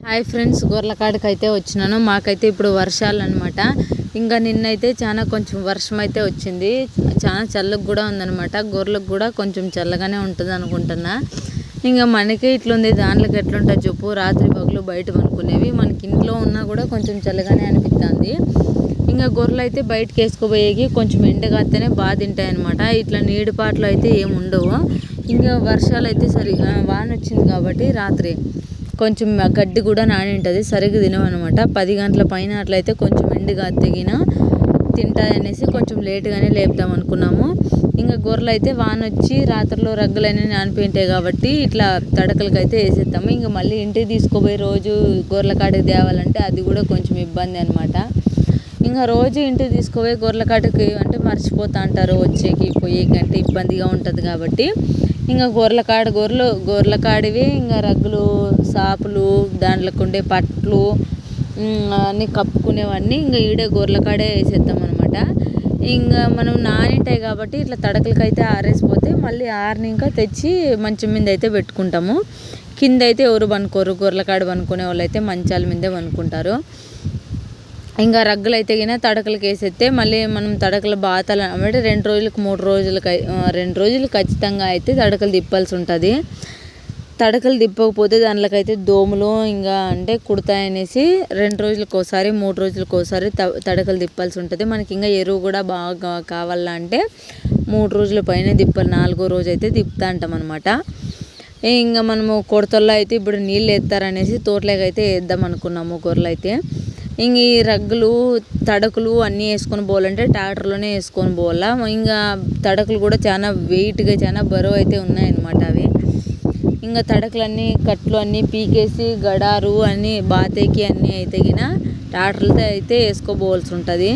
Hi friends గొర్రెకాడికి అయితే వచ్చినాను. మాకైతే ఇప్పుడు వర్షాలు అనమాట ఇంకా నిన్నైతే చాలా కొంచెం వర్షం అయితే వచ్చింది. చాలా చల్లగా కూడా ఉందనమాట గొర్రెలకు కూడా కొంచెం చల్లగానే ఉంటుంది అనుకుంటున్నా. ఇంకా మనకి ఇట్లుంది దాంట్లోకి ఎట్లుంటుంది చెప్పు. రాత్రి పగులు బయట పనుకునేవి. మనకి ఇంట్లో ఉన్నా కూడా కొంచెం చల్లగానే అనిపిస్తుంది ఇంకా గొర్రెలు అయితే బయటకు వేసుకుపోయేవి కొంచెం ఎండగాస్తేనే బాగా తింటాయి అనమాట ఇట్లా నీడిపాట్లు అయితే ఏమి ఉండవు. ఇంకా వర్షాలు అయితే సరిగా వాన వచ్చింది కాబట్టి రాత్రి. కొంచెం గడ్డి కూడా నాని ఉంటుంది సరిగ్గా తినమనమాట పది గంటల పైన అట్లయితే కొంచెం ఎండుగా తెగిన తింటాయనేసి కొంచెం లేట్గానే లేపుదాం అనుకున్నాము. ఇంకా గొర్రెలు అయితే వాన వచ్చి రాత్రిలో రగ్గులన్నీ నానిపోయింటాయి కాబట్టి ఇట్లా తడకలకి అయితే వేసేస్తాము ఇంకా మళ్ళీ ఇంటికి తీసుకుపోయి రోజు గొర్రెల కాడికి తేవాలంటే అది కూడా కొంచెం ఇబ్బంది అనమాట ఇంకా రోజు ఇంటికి తీసుకుపోయి గొర్రెల కాడికి అంటే మర్చిపోతా అంటారు వచ్చేకి పోయేకి అంటే ఇబ్బందిగా ఉంటుంది కాబట్టి. ఇంకా గొర్రెల కాడ గొర్రెలు గొర్రెల కాడివి ఇంకా రగ్గులు సాపులు దాంట్లోకి ఉండే పట్లు అన్నీ కప్పుకునేవన్నీ ఇంకా ఈడే గొర్రెల కాడే వేసేద్దాం అనమాట ఇంకా మనం నానింటాయి కాబట్టి ఇట్లా తడకలకి అయితే ఆరేసిపోతే మళ్ళీ ఆరిని ఇంకా తెచ్చి మంచం మీద అయితే పెట్టుకుంటాము. కింద అయితే ఎవరు పనుకోరు గొర్రెల కాడ పనుకునే వాళ్ళు అయితే మంచాల మీదే పనుకుంటారు. ఇంకా రగ్గులు అయితే గిన తడకలకి వేసేస్తే మళ్ళీ మనం తడకలు బాతలు అంటే రెండు రోజులకు మూడు రోజులకు రెండు రోజులు ఖచ్చితంగా అయితే తడకలు తిప్పాల్సి ఉంటుంది. తడకలు తిప్పకపోతే దాంట్లోకైతే దోమలు ఇంకా అంటే కుడతాయనేసి రెండు రోజులకు ఒకసారి మూడు రోజులకు ఒకసారి తడకలు తిప్పాల్సి ఉంటుంది. మనకి ఇంకా ఎరువు కూడా బాగా కావాలంటే మూడు రోజుల పైన తిప్పాలి నాలుగో రోజు అయితే తిప్పుతా అంటాం అనమాట ఇంకా మనము కొడతల్లో అయితే ఇప్పుడు నీళ్ళు ఎత్తారనేసి తోటలోకి అయితే వేద్దాం అనుకున్నాము గొర్రెలు అయితే ఇంక ఈ రగ్గులు తడకలు అన్నీ వేసుకొని పోవాలంటే ట్రాక్టర్లోనే వేసుకొని పోవాలా. ఇంకా తడకలు కూడా చాలా వెయిట్గా చాలా బరువు అయితే ఉన్నాయన్నమాట అవి. ఇంకా తడకలన్నీ కట్లు అన్నీ పీకేసి గడారు అన్నీ బాతేకి అన్నీ అయితే గిన ట్రాక్టర్లతో అయితే వేసుకోబోవాల్సి ఉంటుంది.